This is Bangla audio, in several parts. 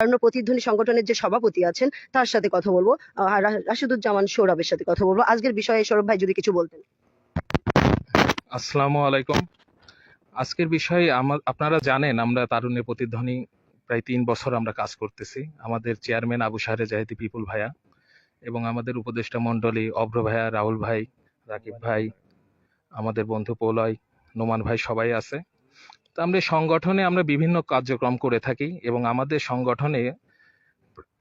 তারুণ্য প্রতিধ্বনি সংগঠনের যে সভাপতি আছেন, তার সাথে কথা বলব। রাশিদুজ্জামান সৌরভের সাথে কথা বলব। আজকের বিষয়ে সৌরভ ভাই যদি কিছু বলতেন। আসসালামু আলাইকুম। আজকের বিষয়ে আপনারা জানেন, আমরা তারুণ্যের প্রতিধ্বনি প্রায় তিন বছর আমরা কাজ করতেছি। আমাদের চেয়ারম্যান আবু শাহরে জাহেদি পিপুল ভাইয়া এবং আমাদের উপদেষ্টা মণ্ডলী অভ্র ভাইয়া রাহুল ভাই, রাকিব ভাই, আমাদের বন্ধু পোলয়, নোমান ভাই সবাই আছে। তো আমরা সংগঠনে আমরা বিভিন্ন কার্যক্রম করে থাকি এবং আমাদের সংগঠনে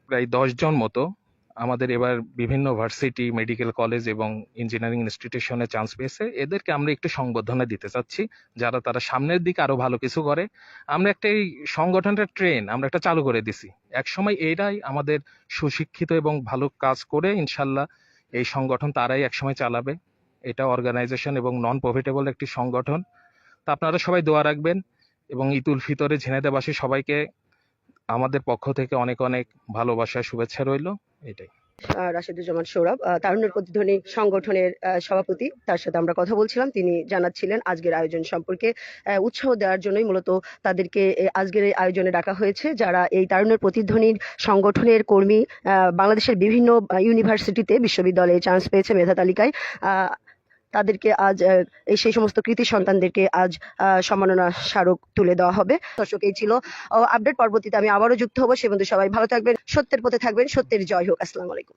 প্রায় দশ জন মতো আমাদের এবার বিভিন্ন ভার্সিটি, মেডিকেল কলেজ এবং ইঞ্জিনিয়ারিং ইনস্টিটিউশনে চান্স পেয়েছে। এদেরকে আমরা একটু সংবর্ধনা দিতে চাচ্ছি, যারা তারা সামনের দিকে আরও ভালো কিছু করে। আমরা একটা এই সংগঠনটা ট্রেন আমরা একটা চালু করে দিছি। এক সময় এরাই আমাদের সুশিক্ষিত এবং ভালো কাজ করে ইনশাল্লাহ এই সংগঠন তারাই একসময় চালাবে। এটা অর্গানাইজেশন এবং নন প্রফিটেবল একটি সংগঠন। তা আপনারা সবাই দোয়া রাখবেন এবং উল ফিতরে ঝিনাইদাবাসী সবাইকে আমাদের পক্ষ থেকে অনেক অনেক ভালোবাসা, শুভেচ্ছা রইল। এটাই। রাশিদুজ্জামান সৌরভ তারুণ্যের প্রতিধ্বনি সংগঠনের সভাপতি। তার সাথে আমরা কথা বলছিলাম। তিনি জানাচ্ছিলেন আজকের আয়োজন সম্পর্কে উৎসাহ দেওয়ার জন্যই মূলত তাদেরকে আজকের এই আয়োজনে ডাকা হয়েছে, যারা এই তারুণ্যের প্রতিধ্বনির সংগঠনের কর্মী বাংলাদেশের বিভিন্ন ইউনিভার্সিটিতে বিশ্ববিদ্যালয়ে চান্স পেয়েছে মেধা তালিকায়। তাদেরকে আজ সেই সমস্ত কৃতি সন্তানদেরকে আজ সম্মাননা স্মারক তুলে দেওয়া হবে। দর্শক, এই ছিল আপডেট পরবর্তীতে আমি আবারও যুক্ত হব। সে বন্ধু সবাই ভালো থাকবেন, সত্যের পথে থাকবেন, সত্যের জয় হোক। আসসালামু আলাইকুম।